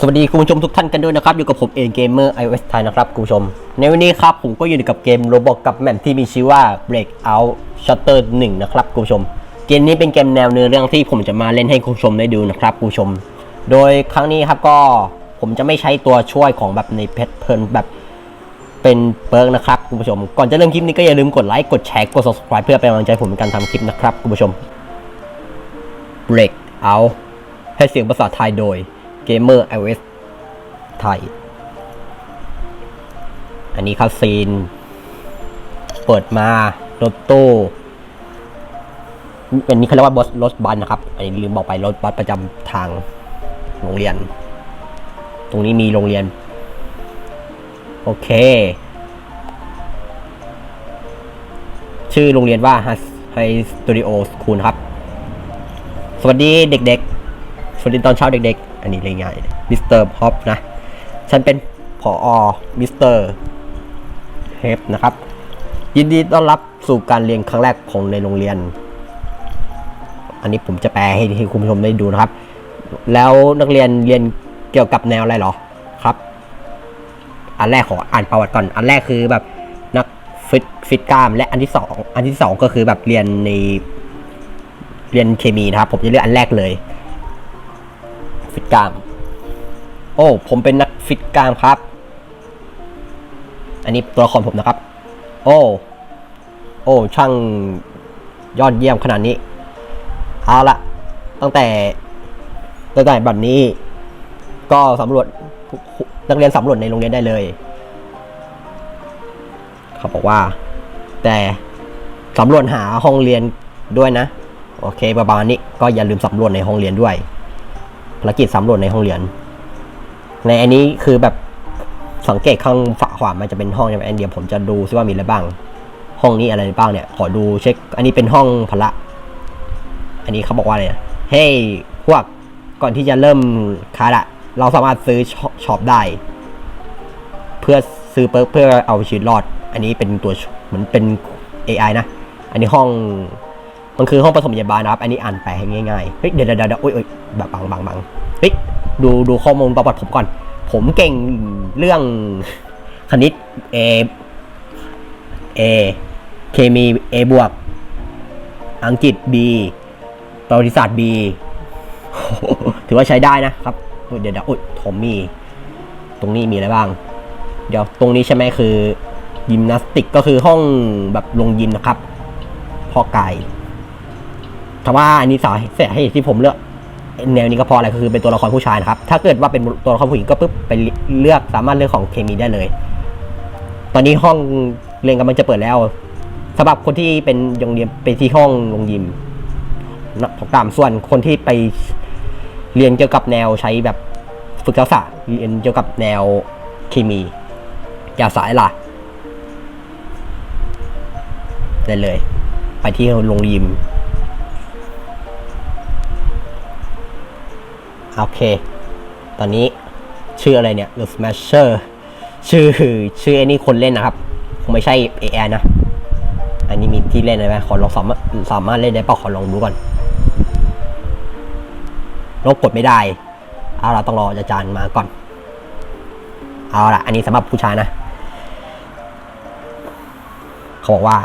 สวัสดีคุณผู้ชมทุกท่านกันด้วยนะครับ อยู่กับผมเองเกมเมอร์ iOS ไทยนะครับคุณผู้ชม ในวันนี้ครับผมก็อยู่กับเกมโรบอกกับแมปที่มีชื่อว่า Breakout Shutter 1 นะครับคุณผู้ชม เกมนี้เป็นเกมแนวเนื้อเรื่องที่ผมจะมาเล่นให้คุณผู้ชมได้ดูนะครับคุณผู้ชม โดยครั้งนี้ครับก็ผมจะไม่ใช้ตัวช่วยของแบบในเพจเพลินแบบเป็นเปิร์กนะครับคุณผู้ชม ก่อนจะเริ่มคลิปนี้ก็อย่าลืมกดไลค์กดแชร์กด subscribe เพื่อเป็นกำลังใจผมในการทำคลิปนะครับคุณผู้ชม Breakout ให้เสียงภาษาไทยโดย Gamer iOS ไทย อันนี้คาซีน เปิดมารถตู้เป็นนี้เขาเรียกว่าบอสรถบัสนะครับ อันนี้ลืมบอกไปรถบัสประจำทางโรงเรียน ตรงนี้มีโรงเรียน โอเค ชื่อโรงเรียนว่า High Studio School ครับ สวัสดีเด็กๆ สวัสดีตอนเช้าเด็กๆ อันนี้เลยง่ายมิสเตอร์ฮอปนะ ฉันเป็นผออมิสเตอร์เฮฟนะครับ ยินดีต้อนรับสู่การเรียนครั้งแรกของในโรงเรียน อันนี้ผมจะแปลให้คุณผู้ชมได้ดูนะครับ แล้วนักเรียนเรียนเกี่ยวกับแนวอะไรหรอครับ อันแรกขออ่านประวัติก่อน อันแรกคือแบบนักฟิตฟิตกล้าม และอันที่สองอันที่สองก็คือแบบเรียนในเรียนเคมีนะครับ ผมจะเลือกอันแรกเลย ฟิตกล้าม โอ้ ผมเป็นนักฟิตกล้ามครับ อันนี้ตัวละครผมนะครับ โอ้ โอ้ ช่างยอดเยี่ยมขนาดนี้ เอาละ ตั้งแต่ตั้งแต่บัดนี้ ก็สำรวจนักเรียนสำรวจในโรงเรียนได้เลย เขาบอกว่า แต่สำรวจหาห้องเรียนด้วยนะ โอเคประมาณนี้ก็อย่าลืมสำรวจในห้องเรียนด้วย ภารกิจสำรวจในห้องเรียน ในอันนี้คือแบบสังเกตข้างฝาขวามันจะเป็นห้องใช่ไหมอันเดียวผมจะดูซิว่ามีอะไรบ้าง ห้องนี้อะไรบ้างเนี่ย ขอดูเช็ค อันนี้เป็นห้องพละ อันนี้เขาบอกว่าอะไรเฮ้ยพวกก่อนที่จะเริ่มคาร์ดอะเราสามารถซื้อช็อปได้ เพื่อซื้อเปิร์กเพื่อเอาชีวิตรอด อันนี้เป็นตัวเหมือนเป็น AI นะ อันนี้ห้อง มันคือห้องปฐมพยาบาลนะครับ อันนี้อ่านไปให้ง่ายๆ เฮ้ย เดี๋ยวเดี๋ยวเดี๋ยวโอ้ยโอ้ยแบบบังบังบังเฮ้ย ดูดูข้อมูลประวัติผมก่อน ผมเก่งเรื่องคณิต A A เอเคมี A บวก อังกฤษ B ประวัติศาสตร์ B ถือว่าใช้ได้นะครับ เดี๋ยวเดี๋ยวโอ้ยทอมมี่ตรงนี้มีอะไรบ้าง เดี๋ยวตรงนี้ใช่ไหมคือยิมนาสติกก็คือห้องแบบลงยิมนะครับพ่อกาย แต่ว่าอันนี้สาเหตุที่ผมเลือกแนวนี้ก็พราะอะไรก็คือเป็นตัวละครผู้ชายนะครับ ถ้าเกิดว่าเป็นตัวละครผู้หญิงก็ปุ๊บไปเลือกสามารถเลือกของเคมีได้เลย ตอนนี้ห้องเรียนกำลังจะเปิดแล้วสำหรับคนที่เป็นโรงเรียนไปที่ห้องลงยิมนะตามส่วนคนที่ไปเรียนเกี่ยวกับแนวใช้แบบฝึกทักษะเรียนเกี่ยวกับแนวเคมีอย่าสายล่ะได้เลย ไปที่โรงยิม โอเค ตอนนี้ชื่ออะไรเนี่ย The Smasher ชื่อชื่อไอ้นี่คนเล่นนะครับ คงไม่ใช่ AI นะ อันนี้มีที่เล่นอะไรไหมขอลองสามารถสามารถเล่นได้เปล่าขอลองดูก่อนลบกดไม่ได้เอาเราต้องรออาจารย์มาก่อน เอาละอันนี้สำหรับผู้ชายนะ เขาบอกว่า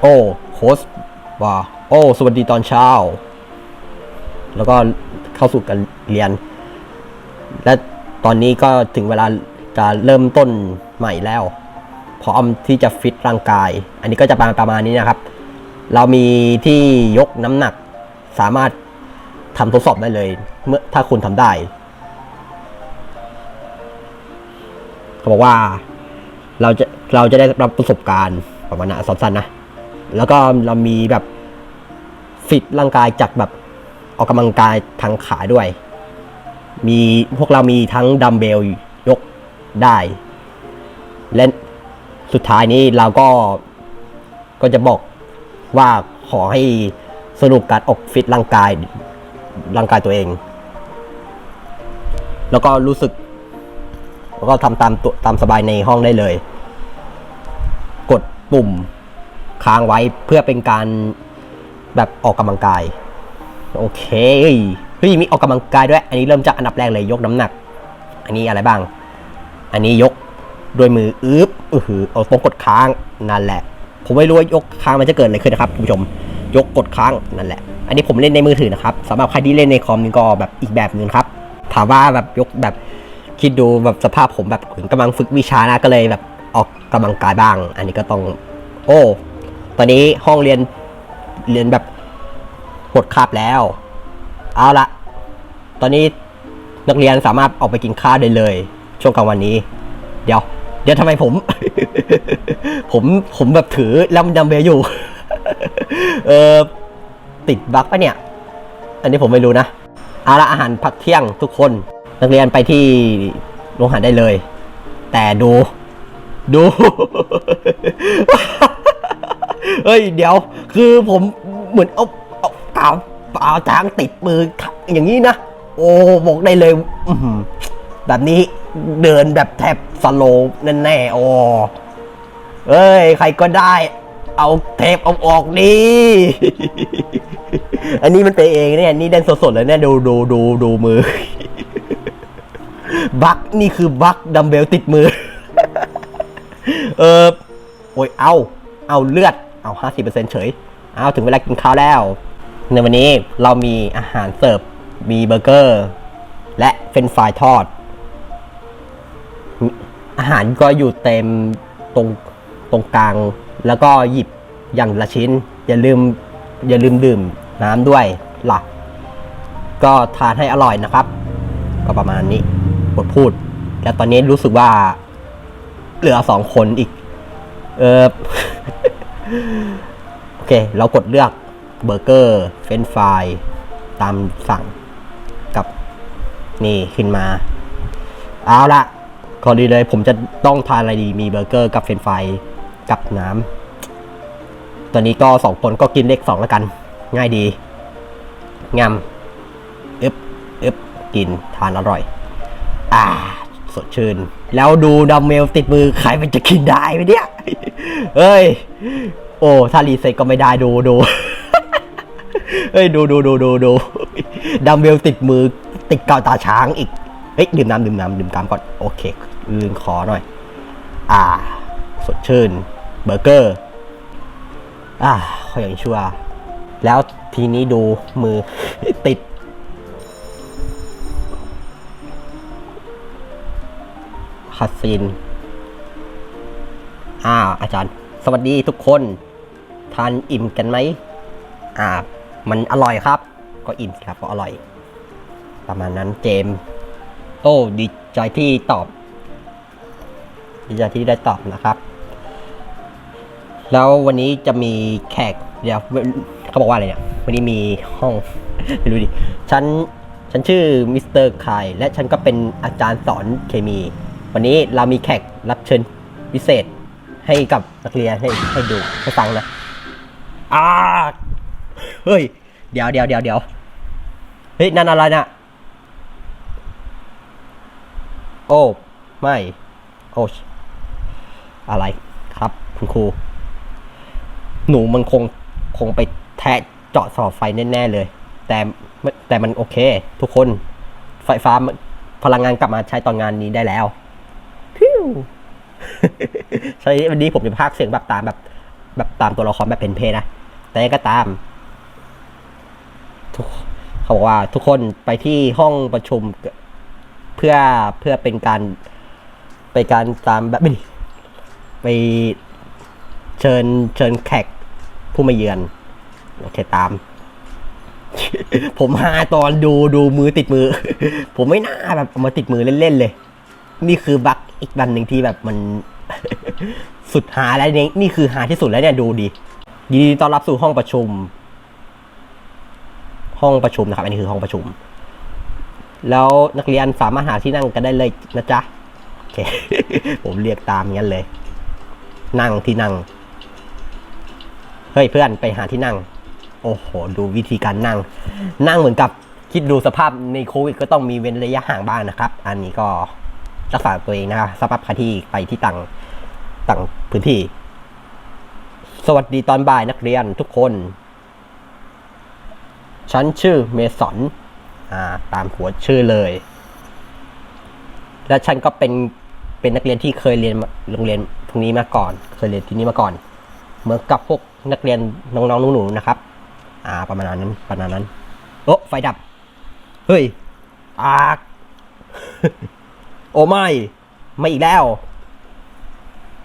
โอ้โค้ชว่าโอ้ สวัสดีตอนเช้า แล้วก็เข้าสู่การ เรียน และตอนนี้ก็ถึงเวลาจะเริ่มต้นใหม่แล้ว พร้อมที่จะฟิตร่างกาย อันนี้ก็จะประมาณนี้นะครับ เรามีที่ยกน้ำหนักสามารถทำทดสอบได้เลย เมื่อถ้าคุณทำได้เขาบอกว่าเราจะเราจะได้รับประสบการณ์ประมาณนั้นสั้นๆนะ แล้วก็เรามีแบบฟิตร่างกายจากแบบออกกำลังกายทางขาด้วย มีพวกเรามีทั้งดัมเบลยกได้ และสุดท้ายนี้เราก็ก็จะบอกว่าขอให้สนุกการออกฟิตร่างกายร่างกายตัวเอง แล้วก็รู้สึก แล้วก็ทำตามตตามสบายในห้องได้เลย กดปุ่มค้างไว้เพื่อเป็นการแบบออกกำลังกาย โอเค เฮ้ยมีออกกำลังกายด้วย อันนี้เริ่มจากอันดับแรกเลยยกน้ำหนัก อันนี้อะไรบ้าง อันนี้ยกด้วยมืออึบอือหือเอาตรงกดค้างนั่นแหละ ผมไม่รู้ว่ายกค้างมันจะเกิดอะไรขึ้นนะครับคุณผู้ชม ยกกดค้างนั่นแหละ อันนี้ผมเล่นในมือถือนะครับสำหรับใครที่เล่นในคอมนี่ก็แบบอีกแบบหนึ่งครับ ถามว่าแบบยกแบบคิดดูแบบสภาพผมแบบเหมือนกำลังฝึกวิชานะก็เลยแบบออกกำลังกายบ้าง อันนี้ก็ต้อง โอ้ ตอนนี้ห้องเรียนเรียนแบบหมดคาบแล้ว เอาละตอนนี้นักเรียนสามารถออกไปกินข้าวได้เลย ช่วงกลางวันนี้ เดี๋ยว เดี๋ยวทำไมผม ผมผมแบบถือลำดัมเบลอยู่ เออติดบั๊กปะเนี่ย อันนี้ผมไม่รู้นะ เอาละอาหารพักเที่ยงทุกคน นักเรียนไปที่โรงอาหารได้เลย แต่ดู ดู เฮ้ย เดี๋ยว คือผมเหมือนเอาเอากาว ปล่าจางติดมืออย่างนี้นะ โอ้บอกได้เลยแบบนี้เดินแบบแทบสโลว์แน่ๆโอ้เอ้ย ใครก็ได้ เอาเทปเอาออกดิอันนี้มันเป็นเองเนี่ยนี่เล่นสดๆเลยเนี่ยดูดูดูดูมือ บักนี่คือบักดัมเบลติดมือ เออโอ้ยเอา เอาเลือด เอาห้าสิบเปอร์เซ็นเฉย เอาถึงเวลากินข้าวแล้ว ในวันนี้เรามีอาหารเสิร์ฟมีเบอร์เกอร์ และเฟรนฟรายทอด อาหารก็อยู่เต็มตรงตรงกลาง แล้วก็หยิบอย่างละชิ้น อย่าลืมอย่าลืมดื่มน้ำด้วยล่ะ ก็ทานให้อร่อยนะครับ ก็ประมาณนี้บทพูด แล้วตอนนี้รู้สึกว่าเหลือสองคนอีก เออโอเค เรากดเลือก เบอร์เกอร์เฟรนฟรายตามสั่งกับนี่ขึ้นมา เอาละก่อนดีเลยผมจะต้องทานอะไรดีมีเบอร์เกอร์กับเฟรนฟรายกับน้ำตอนนี้ก็สองคนก็กินเลขสองแล้วกัน ง่ายดีงามอึบอึบกินทานอร่อย อ่าสดชื่น แล้วดูดัมเมลติดมือใครมันจะกินได้ไหมเนี่ยเฮ้ย โอ้ ถ้ารีเซ็ตก็ไม่ได้ดูดู เฮ้ยดูดูดูดูดูดัมเบลติดมือติดเกาตาช้างอีก เฮ้ยดื่มน้ำดื่มน้ำดื่มน้ำก่อนโอเคลืมขอหน่อย อ่า สดชื่นเบอร์เกอร์ อ่าเขาอย่างชัวแล้วทีนี้ดูมือติดคัสซีนอ่าอาจารย์ สวัสดีทุกคน ทานอิ่มกันไหมอ่า มันอร่อยครับ ก็อิ่มครับก็อร่อย ประมาณนั้นเจม โอ้ดีใจที่ตอบ ดีใจที่ได้ตอบนะครับ แล้ววันนี้จะมีแขกเดี๋ยวเขาบอกว่าอะไรเนี่ย วันนี้มีห้องไม่รู้ดิฉันฉันชื่อมิสเตอร์คายและฉันก็เป็นอาจารย์สอนเคมี วันนี้เรามีแขกรับเชิญพิเศษให้กับนักเรียนให้ให้ดูให้ฟังนะอ่า เฮ้ย เดี๋ยวเดี๋ยวเดี๋ยวเดี๋ยวเฮ้ย นั่นอะไรนะโอ้ ไม่ โอ้ชอะไรครับ คุณครู หนูมันคงคงไปแทะเจาะสอบไฟแน่ ๆ เลย แต่แต่มันโอเค ทุกคน ไฟฟ้าพลังงานกลับมาใช้ตอนงานนี้ได้แล้วพิวใช่วันนี้ผมจะพากเสียงแบบตามแบบ แบบตามตัวละครแบบเพนเพนะ แต่ก็ตาม ทุกเขาบอกว่าทุกคนไปที่ห้องประชุมเพื่อเพื่อเป็นการไปการตามแบบไม่ไปเชิญเชิญแขกผู้มาเยือนโอเคตาม ผมหาตอนดูดูมือติดมือ ผมไม่น่าแบบเอามาติดมือเล่นๆเลย นี่คือบั๊กอีกบันหนึ่งที่แบบมันสุดหาแล้วเนี่ยนี่คือหาที่สุดแล้วเนี่ยดูดิยินดีต้อนรับสู่ห้องประชุม ห้องประชุมนะครับ อันนี้คือห้องประชุม แล้วนักเรียนสามารถหาที่นั่งกันได้เลยนะจ๊ะโอเค ผมเรียกตามงั้นเลย นั่งที่นั่ง เฮ้ยเพื่อนไปหาที่นั่ง โอ้โห ดูวิธีการนั่ง นั่งเหมือนกับคิดดูสภาพในโควิดก็ต้องมีเว้นระยะห่างบ้างนะครับ อันนี้ก็รักษาตัวเองนะครับสำหรับใครที่ไปที่ต่างต่างพื้นที่ สวัสดีตอนบ่ายนักเรียนทุกคน ฉันชื่อเมสันอ่าตามหัวชื่อเลย และฉันก็เป็นเป็นนักเรียนที่เคยเรียนมาโรงเรียนตรงนี้มาก่อน เคยเรียนที่นี่มาก่อน เหมือนกับพวกนักเรียนน้องๆหนูๆนะครับ อ่า ประมาณนั้นประมาณนั้นโอ้ไฟดับ เฮ้ยอากโอ้ไม่ไม่อีกแล้ว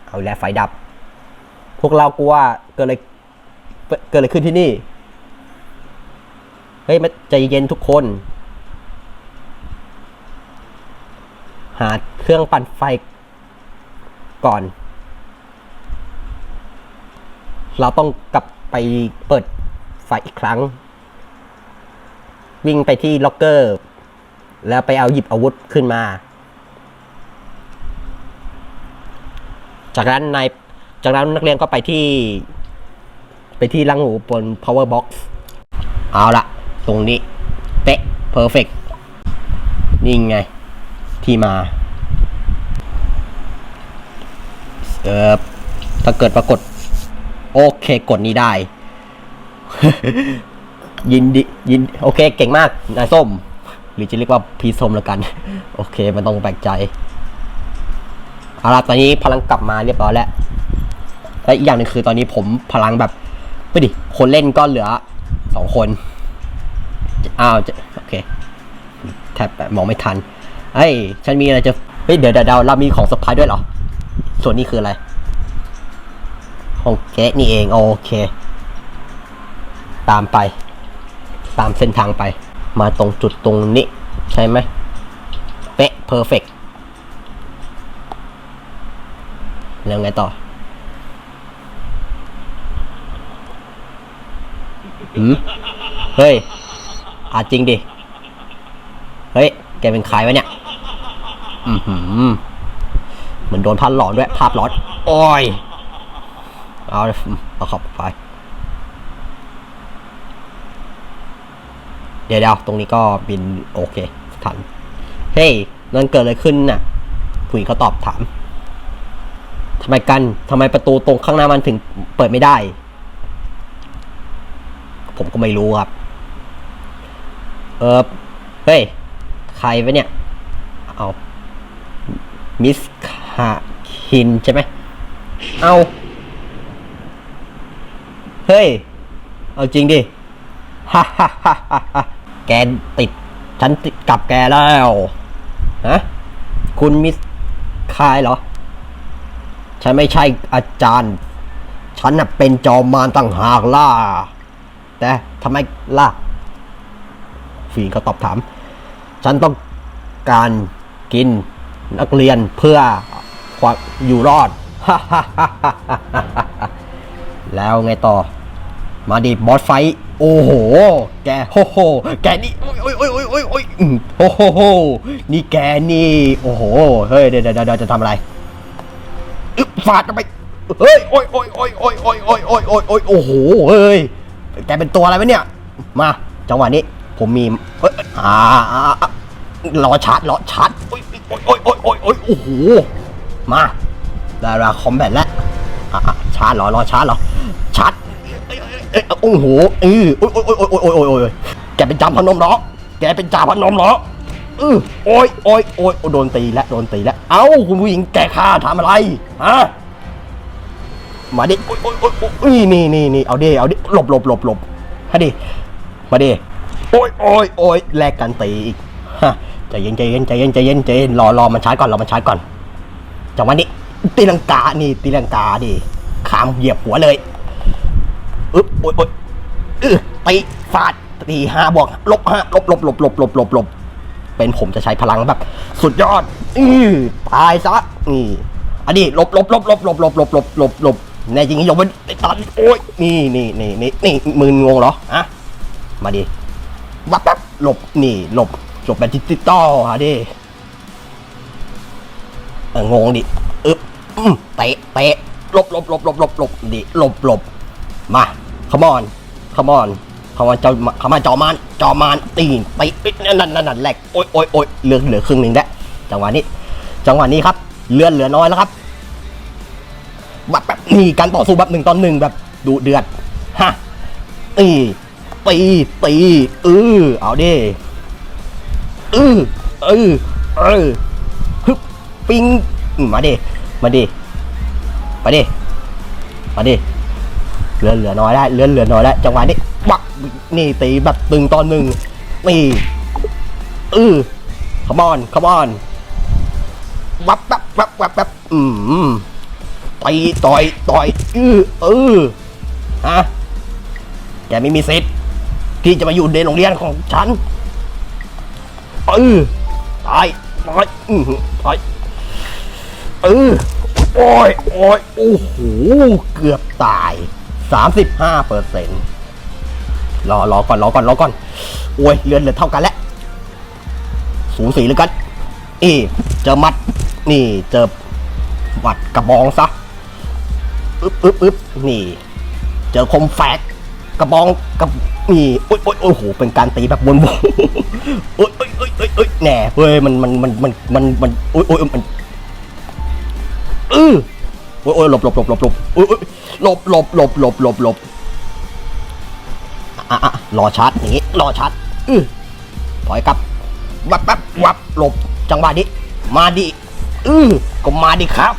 เอาอีกแล้วไฟดับ พวกเรากลัวเกิดอะไรเกิดอะไรขึ้นที่นี่เฮ้ยใจเย็นทุกคน หาเครื่องปั่นไฟก่อน เราต้องกลับไปเปิดไฟอีกครั้ง วิ่งไปที่ล็อกเกอร์ แล้วไปเอาหยิบอาวุธขึ้นมา จากนั้นนายจากนั้นนักเรียนก็ไปที่ ไปที่ลังหูบน power box เอาละ ตรงนี้ เป๊ะ perfect นี่ไง ที่มาเออถ้าเกิดปรากฏ โอเคกดนี้ได้ ยินดียินโอเคเก่งมากนายส้ม หรือจะเรียกว่าพีส้มแล้วกัน โอเค มันต้องแปลกใจเอาละตอนนี้พลังกลับมาเรียบร้อยแล้วและอีกอย่างหนึ่งคือตอนนี้ผมพลังแบบไม่ดิคนเล่นก็เหลือสองคน อ้าวจะโอเคแทบแบบมองไม่ทันเฮ้ยฉันมีอะไรจะเฮ้ยเดี๋ยวเดี๋ยวเรามีของสปายด้วยเหรอ ส่วนนี้คืออะไรของแกะนี่เองโอเค ตามไป ตามเส้นทางไป มาตรงจุดตรงนี้ ใช่ไหมเป๊ะเพอร์เฟกแล้วไงต่อ หืม เฮ้ย อาจริงดิ เฮ้ย แกเป็นใครวะเนี่ย อือหือ เหมือนโดนพันหลอนด้วย ภาพหลอน โอ้ย เอาเลยเอาขับไป เดี๋ยวเดี๋ยวตรงนี้ก็บินโอเคทัน เฮ้ยนั่นเกิดอะไรขึ้นน่ะ ผู้หญิงเขาตอบถาม ทำไมกัน ทำไมประตูตรงข้างหน้ามันถึงเปิดไม่ได้ ผมก็ไม่รู้ครับ เออเฮ้ย ใครวะเนี่ย เอา มิสคาคินใช่ไหม เอา เฮ้ย เอาจริงดิ ฮ่าฮ่าฮ่าฮ่าแกติด ฉันติดกับแกแล้วฮะคุณมิสคายเหรอ ฉันไม่ใช่อาจารย์ ฉันน่ะเป็นจอมมารต่างหากล่ะ แต่ทำไมล่ะ ฟีนเขาตอบถาม ฉันต้องการกินนักเรียนเพื่อความอยู่รอด แล้วไงต่อ มาดิบอสไฟ โอ้โห แกโฮโห แกนี่ โอ้ยโอ้ยโอ้ยโอ้ยโอ้ยโอ้ยโอ้โห นี่แกนี่ โอ้โห เฮ้ย เดี๋ยวเดี๋ยวจะทำอะไรอึ๊บฟาดกันไป เฮ้ยโอ้ย โอ้ยโอ้ยโอ้ยโอ้ยโอ้ยโอ้ยโอ้ยโอ้ยโอ้โห เฮ้ย แกเป็นตัวอะไรวะเนี่ย มา จังหวะนี้ ผมมีเอ้ยอ่ารอชาร์จรอชาร์จโอ้ยโอ้ยโอ้ยโอ้ยโอ้ยโอ้โหมาดาราคอมแบทแล้วชาร์จหรอล้อชาร์จหรอชาร์จโอ้โหเออโอ้ยโอ้ยโอ้ยโอ้ยโอ้ยโอ้ยแกเป็นจามพนมเหรอแกเป็นจ่ามพนมเหรอเออโอ้ยโอ้ยโอ้ยโดนตีแล้วโดนตีแล้วเอ้าคุณผู้หญิงแกข้าทำอะไรฮะมาดิโอ้ยโอ้ยโอ้ยนี่นี่นี่เอาดิเอาดิหลบหลบหลบหลบฮะดิมาดิ โอ้ยโอ้ยโอ้ยแลกกันตีอีกฮะใจเย็นใจเย็นใจเย็นใจเย็นใจเย็นรอรอมันชาร์จก่อนรอมันชาร์จก่อนจังหวะนี้ตีลังกานี่ตีลังกาดิขามเหยียบหัวเลยอึ๊บโอ๊ยโอ๊ยอือตีฟาดตีห้าบวกลบห้าลบลบลบลบลบลบลบเป็นผมจะใช้พลังแบบ สุดยอด อือตายซะนี่อันนี้ลบลบลบลบลบลบลบลบลบลบแน่จริงยกมันไอ้ตันโอ้ยนี่นี่นี่นี่นี่มึนงงเหรออะมาดิ วับปั๊บหลบนี่หลบหลบแบบดิจิตอลฮะดิเอองงดิอึ๊บอืมเตะเตะหลบหลบหลบหลบหลบหลบดิหลบหลบมาขมอนขมอนขมอนเจ้าขมาจอมานจอมานตีนไปนั่นนั่นนั่นนั่นแหลกโอ้ยโอ้ยโอ้ยเหลือเหลือครึ่งหนึ่งแล้วจังหวะนี้ จังหวะนี้ครับเลือนเหลือน้อยแล้วครับแบบแบบนี่การต่อสู้แบบหนึ่งตอนหนึ่งแบบดุเดือดฮะตี ตีตีเออเอาดิเออเออเออฮึบปิ้งมาดิมาดิมาดิมาดิเหลือเหลือน้อยได้เหลือเหลือน้อยได้จังหวะนี้ปักนี่ตีแบบตึงตอนหนึ่งนี่อือขมอนขมอนวับวับวับวับวับอืมตีต่อยต่อยอือเออฮะแกไม่มีสิทธิ์ ที่จะมาอยู่ในโรงเรียนของฉันเออตายตายอือตายเออโอ้ยโอ้ยโอ้โหเกือบตายสามสิบห้าเปอร์เซ็นต์รอรอก่อนรอก่อนรอก่อนโอ้ยเลือนเหลือเท่ากันแล้วสูสีเหลยกันเอะเจอมัด นี่เจอหวัดกระบองซะอึ๊บอึ๊บอึ๊บนี่ เจอคมแฝก กระบองกับนี่โอ้ยโอ้ยโอ้โหเป็นการตีแบบวนๆโอ้ยโอ้ยโอ้ยโอ้ยโอ้ยแหน่เฮ้ยมันมันมันมันมันมันโอ้ยโอ้ยมันเออโอ้ยโอ้ยหลบหลบหลบหลบหลบโอ้ยโอ้ยหลบหลบหลบหลบหลบหลบอะอะรอชาร์จอย่างงี้รอชาร์จอือถอยกลับวับวับวับหลบจังหวะนี้มาดิอือก็มาดิครับ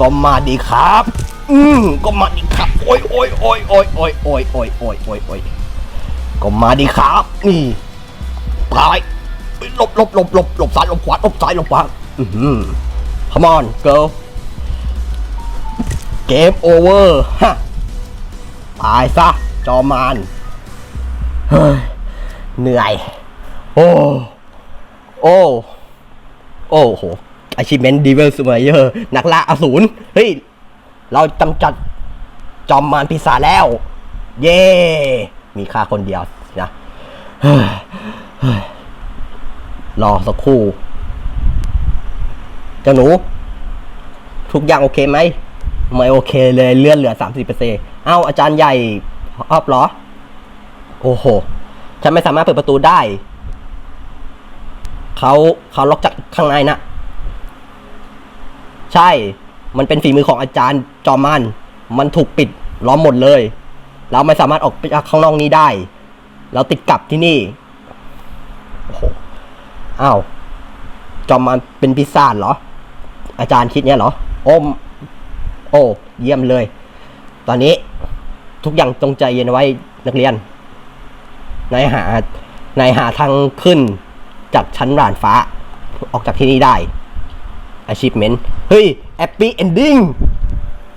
ก็มาดิครับ อืมก็มาดิครับ โอ้ยโอ้ยโอ้ยโอ้ยโอ้ยโอ้ยโอ้ยโอ้ยโอ้ยโอ้ยก็มาดิครับ นี่ตายหลบหลบหลบหลบหลบซ้ายหลบขวาหลบซ้ายหลบขวาอือหือ come on girl เกมโอเวอร์ฮะตายซะ จอมานเฮ้ยเหนื่อย โอ้ โอ้ โอ้โห achievement devil slayer นักล่าอสูร เฮ้ย เราจำจัดจอมมารปีศาจแล้ว เย่มีค่าคนเดียวนะรอสักครู่เจ้าหนู ทุกอย่างโอเคไหม ไม่โอเคเลยเลื่อนเหลือสามสิบเปอร์เซ็นเอ้าอาจารย์ใหญ่ออบเหรอ โอ้โห ฉันไม่สามารถเปิดประตูได้ เขาเขาล็อกจากข้างในนะ ใช่ มันเป็นฝีมือของอาจารย์จอมัน มันถูกปิดล้อมหมดเลย เราไม่สามารถออกไปจากข้างนอกนี้ได้ เราติดกับที่นี่ โอ้โห อ้าว จอมันเป็นพิศาเหรอ อาจารย์คิดเนี้ยเหรอ โอมโอ้ เยี่ยมเลย ตอนนี้ทุกอย่างจงใจเย็นไว้นักเรียน นายหา นายหาทางขึ้นจากชั้นด่านฟ้า ออกจากที่นี่ได้ achievement เฮ้ย happy ending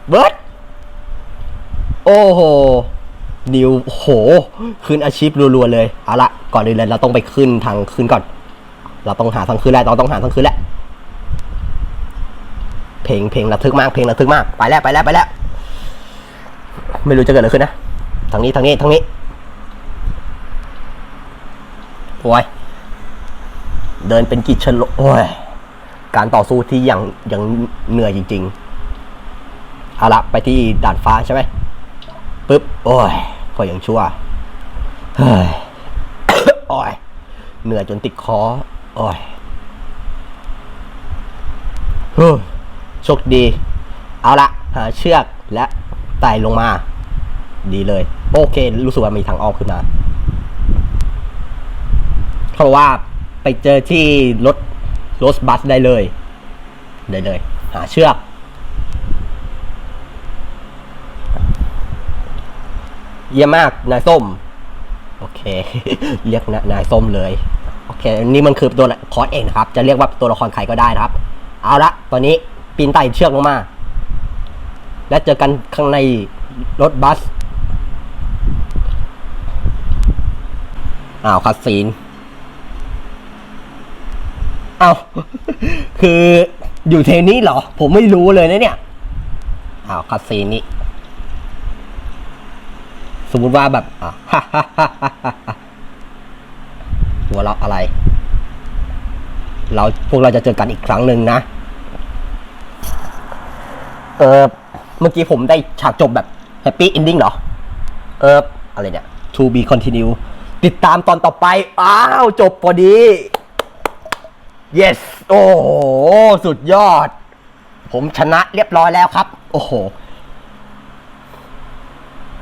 เบิร์ดโอ้โห นิวโห ขึ้นอาชีพรัวๆเลย เอาละก่อนอื่นเลยเราต้องไปขึ้นทางขึ้นก่อน เราต้องหาทางขึ้นแล้วเราต้องหาทางขึ้นแล้วเพลงเพลงระทึกมาก เพลงระทึกมาก ไปแล้วไปแล้วไปแล้ว ไม่รู้จะเกิดอะไรขึ้นนะ ทางนี้ทางนี้ทางนี้โอ้ย เดินเป็นกิจชนโลโอ้ย การต่อสู้ที่ยังยังเหนื่อยจริง ๆ เอาละไปที่ด่านฟ้าใช่ไหมปึ๊บ โอ้ยก็ยังชั่วเฮ้ยโอ้ยเหนื่อยจนติดคอ โอ้ยฮ้ยโชคดี เอาละหาเชือกและไต่ลงมา ดีเลย โอเค รู้สึกว่ามีทางออกขึ้นมา เพราะว่าไปเจอที่รถ รถบัสได้เลย ได้เลย หาเชือก เยี่ยมมาก นายส้ม โอเค เรียกนานายส้มเลย โอเค นี่มันคือตัวละครเองนะครับ จะเรียกว่าตัวละครใครก็ได้นะครับ เอาละ ตอนนี้ปีนไต่เชือกลงมา และเจอกันข้างในรถบัส อ้าวคัดซีน เอาคืออยู่เทนี้เหรอ ผมไม่รู้เลยนะเนี่ยอ้าวคัดซีนี้ สมมุติว่าแบบอะหัวเราะอะไร เราพวกเราจะเจอกันอีกครั้งหนึ่งนะ เออเมื่อกี้ผมได้ฉากจบแบบแฮปปี้เอนดิ้งเหรอ เอออะไรเนี่ย to be continue ติดตามตอนต่อไป อ้าว จบพอดี yes โอ้โห สุดยอด ผมชนะเรียบร้อยแล้วครับ โอ้โห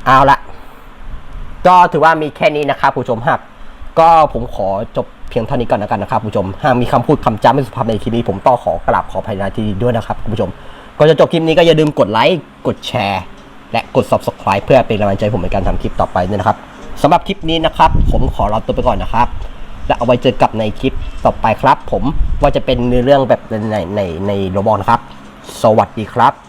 เอาละก็ถือว่ามีแค่นี้นะครับผู้ชมครับก็ผมขอจบเพียงเท่านี้ก่อนแล้วกันนะครับผู้ชม หากมีคำพูดคำจาไม่สุภาพในคลิปนี้ ผมต้องขอกราบขออภัยในที่ดีด้วยนะครับคุณผู้ชม ก่อนจะจบคลิปนี้ก็อย่าลืมกดไลค์ กดแชร์ และกด subscribe เพื่อเป็นกำลังใจผมในการทำคลิปต่อไปด้วยนะครับสำหรับคลิปนี้นะครับ ผมขอลาตัวไปก่อนนะครับ แล้วเอาไว้เจอกับในคลิปต่อไปครับ ผมว่าจะเป็นเนื้อเรื่องแบบในในในโรบอนะครับ สวัสดีครับ